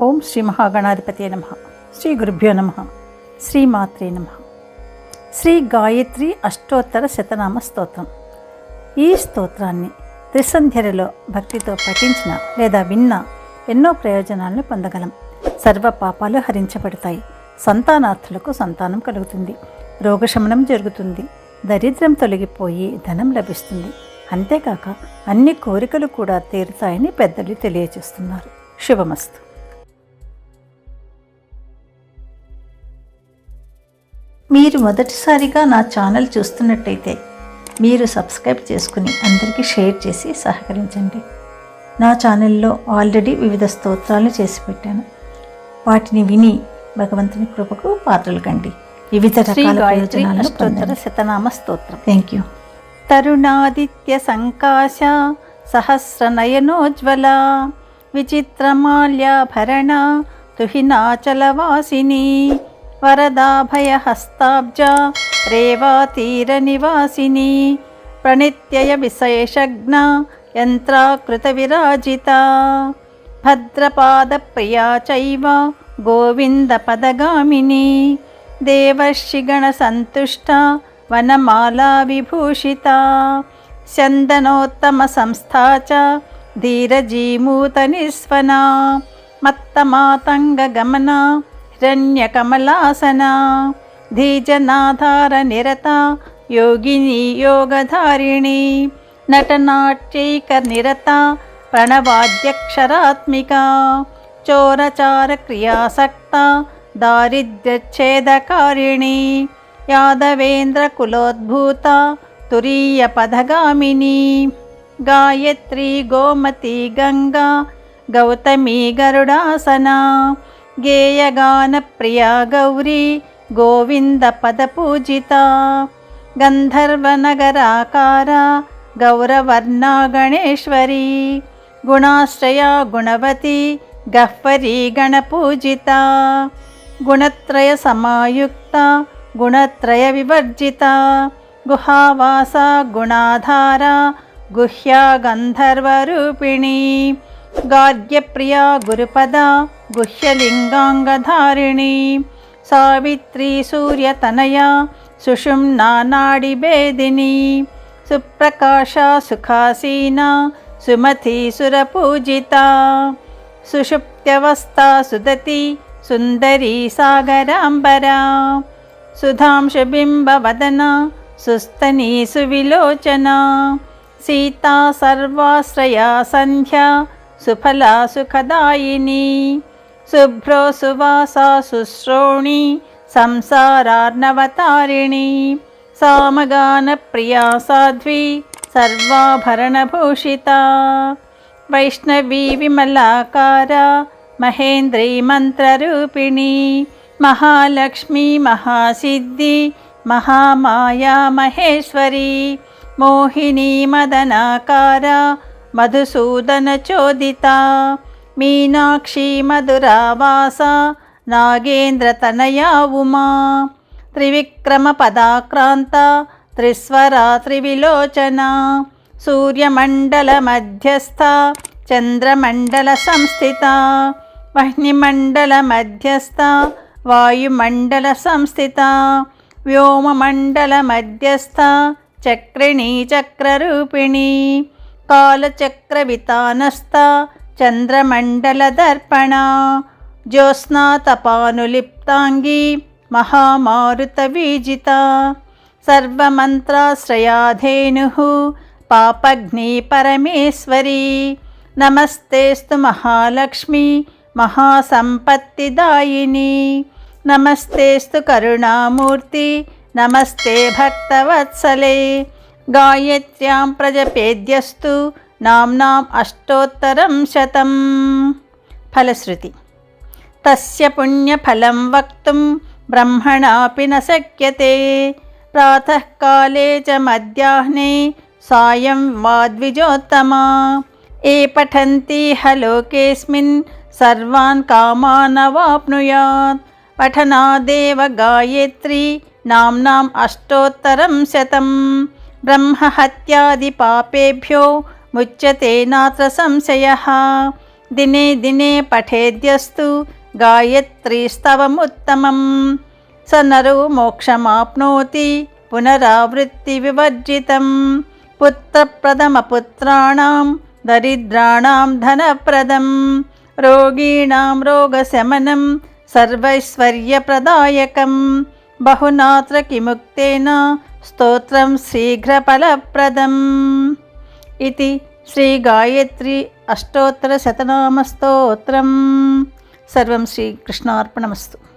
ఓం శ్రీ మహాగణాధిపతి నమ. శ్రీ గురుభ్యో నమ. శ్రీమాత్రే నమ. శ్రీ గాయత్రి అష్టోత్తర శతనామ స్తోత్రం. ఈ స్తోత్రాన్ని త్రిసంధ్యలో భక్తితో పఠించిన లేదా విన్న ఎన్నో ప్రయోజనాలను పొందగలం. సర్వ పాపాలు హరించబడతాయి. సంతానార్థులకు సంతానం కలుగుతుంది. రోగశమనం జరుగుతుంది. దరిద్రం తొలగిపోయి ధనం లభిస్తుంది. అంతేకాక అన్ని కోరికలు కూడా తీరుతాయని పెద్దలు తెలియజేస్తున్నారు. శుభమస్తు. మీరు మొదటిసారిగా నా ఛానల్ చూస్తున్నట్టయితే మీరు సబ్స్క్రైబ్ చేసుకుని అందరికీ షేర్ చేసి సహకరించండి. నా ఛానల్లో ఆల్రెడీ వివిధ స్తోత్రాలు చేసి పెట్టాను. వాటిని విని భగవంతుని కృపకు పాత్రలు కండి. వివిధ రకాల శతనామ స్తోత్రం. Thank you Tarunaditya సంకాశ సహస్రనయనోజ్వల విచిత్రమాల్యాభరణ తుహినాచలవాసిని वरदाभयहस्ताब्जा रेवातीरनिवासिनी प्रणित्ययविशेषज्ञा यन्त्राकृतविराजिता। भद्रपादप्रिया चैव गोविन्दपदगामिनी देवर्षिगणसन्तुष्टा वनमाला विभूषिता स्यन्दनोत्तमसंस्था च धीरजीमूतनिस्वना मत्तमातङ्गगमना హిరణ్యకమలాసన ధీజనాధార నిరత యోగిని యోగధారిణి నటనాట్యైక నిరత ప్రణవాద్యక్షరాత్మిక చోరచార క్రియాసక్త దారిద్ర్యచ్ఛేదకారిణి యాదవేంద్ర కులోద్భూత తురీయ పదగామిని గాయత్రి గోమతి గంగా గౌతమి గరుడాసనా गेयगानप्रिया गौरी गोविन्दपदपूजिता गन्धर्वनगराकारा गौरवर्णा गणेश्वरी गुणाश्रया गुणवती गह्वरी गणपूजिता गुणत्रयसमायुक्ता गुणत्रयविवर्जिता गुहावासा गुणाधारा गुह्या गन्धर्वरूपिणी गार्ग्यप्रिया गुरुपदा गुह्यलिङ्गाङ्गधारिणी सावित्री सूर्यतनया सुषुम्ना नाडिभेदिनी सुप्रकाशा सुखासीना सुमती सुरपूजिता सुषुप्त्यवस्था सुदती सुन्दरी सागराम्बरा सुधांशुबिम्बवदना सुस्तनी सुविलोचना सीता सर्वाश्रया सन्ध्या सुफला सुखदायिनी। సర్వాశ్రయా సంధ్యా సుఫలా సుఖదాయిని శుభ్రో సువాసా శుశ్రోణి సంసారార్ణవతారిణి సామగాన ప్రియా సాధ్వి సర్వాభరణభూషిత. వైష్ణవీ విమలాకార మహేంద్రీ మంత్రరూపిణి మహాలక్ష్మీ మహాసిద్ధి మీనాక్షి మధురావాస నాగేంద్ర తనయా ఉమా త్రివిక్రమ పదాక్రాంత త్రిస్వరా త్రివిలోచన సూర్యమండల మధ్యస్థ చంద్రమండల సంస్థిత వహ్నిమండల మధ్యస్థ వాయుమండల సంస్థిత వ్యోమమండల మధ్యస్థ చక్రిణీ చక్రరూపిణి కాలచక్రవితానస్థ చంద్రమండలదర్పణ. జ్యోత్స్నాతపానులిప్తాంగి మహామారుతవీజిత సర్వమంత్రాశ్రయాధేను పాపగ్ని పరమేశ్వరి నమస్తేస్తు మహాలక్ష్మి మహాసంపత్తిదాయిని. నమస్తేస్తు కరుణామూర్తి నమస్తే భక్తవత్సలే. గాయత్ర్యాం ప్రజపేద్యస్తు నామ్నాం అష్టోత్తరం శతం ఫలశ్రుతి తస్య పుణ్యఫలం వక్తుం బ్రహ్మణాపి న శక్యతే ప్రాతకాలే చ మధ్యాహ్నే సాయం వా ద్విజోత్తమా ఏ పఠంతి హలోకేస్మిన్ సర్వాన్ కామానవాప్నుయాత్ పఠనాదేవ గాయత్రి నామ్నాం అష్టోత్తరం శతం బ్రహ్మహత్యాది పాపేభ్యో ముచ్యతే నాత్ర సంశయ. దినే దినే పఠేద్యస్తు గాయత్రీస్తవముత్తమం స నరో మోక్షమాప్నోతి పునరావృత్తి వివర్జితం. పుత్రప్రథమపుత్రాణం దరిద్రాణం ధనప్రదం. రోగీణాం రోగశమనం సర్వైశ్వర్యప్రదాయకం. బహునాత్ర కిముక్తేన స్తోత్రం శీఘ్రఫలప్రదం ఇది శ్రీ గాయత్రి అష్టోత్తర శతనామస్తోత్రం సర్వం శ్రీకృష్ణార్పణమస్తు